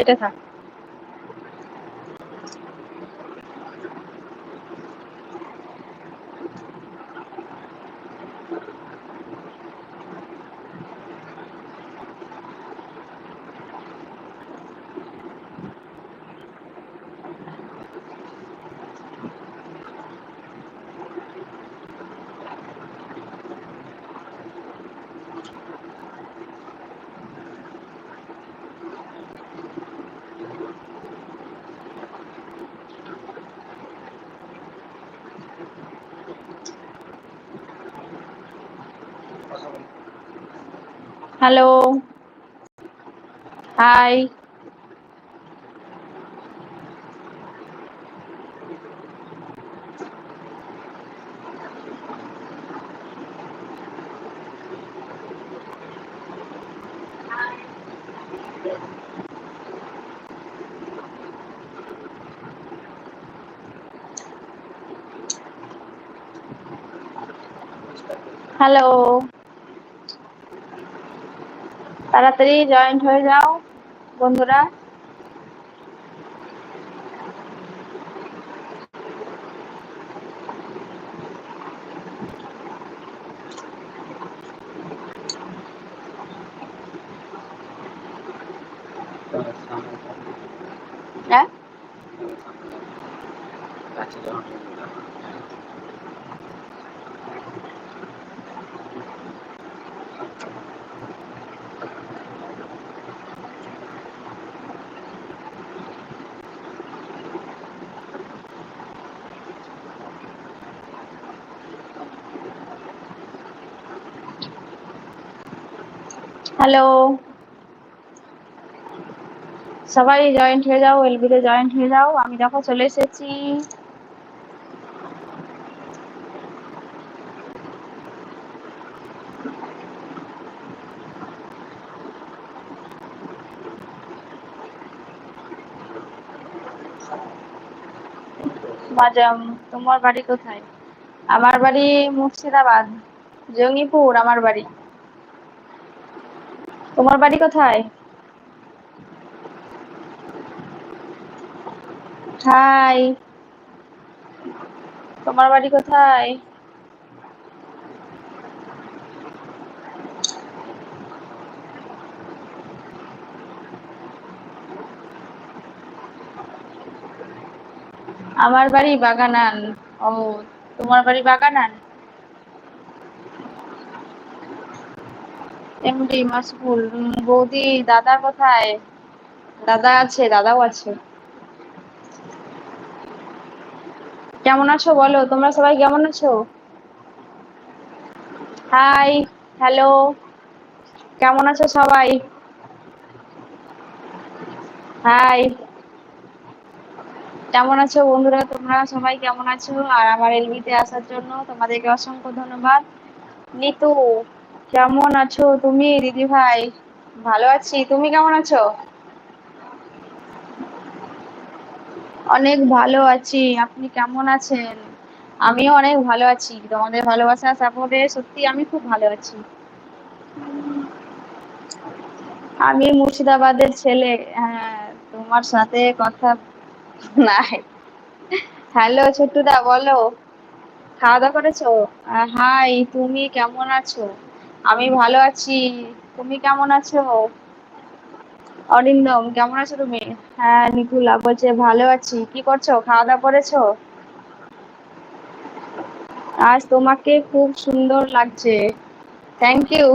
এটা থাক। Hello hi hello তাড়াতাড়ি জয়েন্ট হয়ে যাও বন্ধুরা। হ্যাঁ? হ্যালো সবাই জয়েন্ট হয়ে যাও এলবিতে জয়েন্ট হয়ে যাও। আমি দেখো চলে এসেছি। মাজাম তোমার বাড়ি কোথায়? আমার বাড়ি মুর্শিদাবাদ, জঙ্গিপুর, আমার বাড়ি। তোমার বাড়ি কোথায়? হাই। তোমার বাড়ি কোথায়? আমার বাড়ি বাগানান। ও তোমার বাড়ি বাগানান? এমডি মাসফুল বৌদি দাদা কোথায়? দাদা আছে, দাদাও আছে। কেমন আছো বলো? তোমরা সবাই কেমন আছো? হাই হ্যালো কেমন আছো সবাই? হাই কেমন আছো বন্ধুরা? তোমরা সবাই কেমন আছো? আর আমার এলবিতে আসার জন্য তোমাদেরকে অসংখ্য ধন্যবাদ। নিতু কেমন আছো তুমি, দিদি ভাই? ভালো আছি। তুমি কেমন আছো? অনেক ভালো আছি। আপনি কেমন আছেন? আমিও অনেক ভালো আছি। তোমাদের ভালোবাসা সাপোর্টে সত্যি আমি খুব ভালো আছি। আমি মুর্শিদাবাদের ছেলে। হ্যাঁ তোমার সাথে কথা নাই। হ্যালো ছোট্টুদা, বলো। খাওয়া দাওয়া করেছ হাই, তুমি কেমন আছো? আমি ভালো আছি। তুমি কেমন আছো? অরিন্দম, কেমন আছো তুমি? হ্যাঁ নিকুলা বলছে, ভালো আছি। কি করছ? খাওয়া দাওয়া করেছ? আজ তোমাকে খুব সুন্দর লাগছে। থ্যাংক ইউ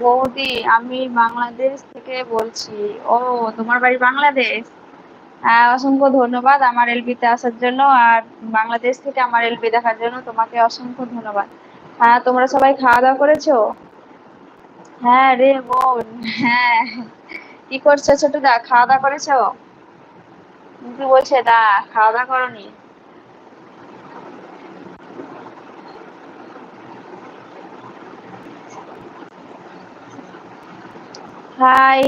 বৌদি, আমি বাংলাদেশ থেকে বলছি। ও, তোমার বাড়ি বাংলাদেশ? অসংখ্য ধন্যবাদ আমার এলবিতে আসার জন্য আর বাংলাদেশ থেকে আমার এলবি দেখার জন্য তোমাকে অসংখ্য ধন্যবাদ। হ্যাঁ তোমরা সবাই খাওয়া দাওয়া করেছ? হ্যাঁ রে বোন হ্যাঁ। কি করছ ছোটদা, খাওয়া দাওয়া করেছ? কি বলছে দা খাওয়া দাওয়া করনি। হাই